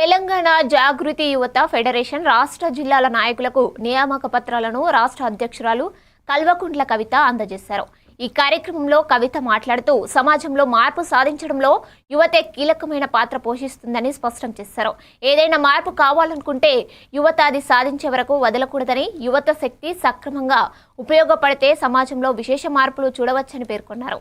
తెలంగాణ జాగృతి యువత ఫెడరేషన్ రాష్ట్ర జిల్లాల నాయకులకు నియామక పత్రాలను రాష్ట్ర అధ్యక్షురాలు కల్వకుంట్ల కవిత అందజేశారు. ఈ కార్యక్రమంలో కవిత మాట్లాడుతూ సమాజంలో మార్పు సాధించడంలో యువతే కీలకమైన పాత్ర పోషిస్తుందని స్పష్టం చేశారు. ఏదైనా మార్పు కావాలనుకుంటే యువత అది సాధించే వరకు వదలకూడదని యువత శక్తి సక్రమంగా ఉపయోగపడితే సమాజంలో విశేష మార్పులు చూడవచ్చని పేర్కొన్నారు.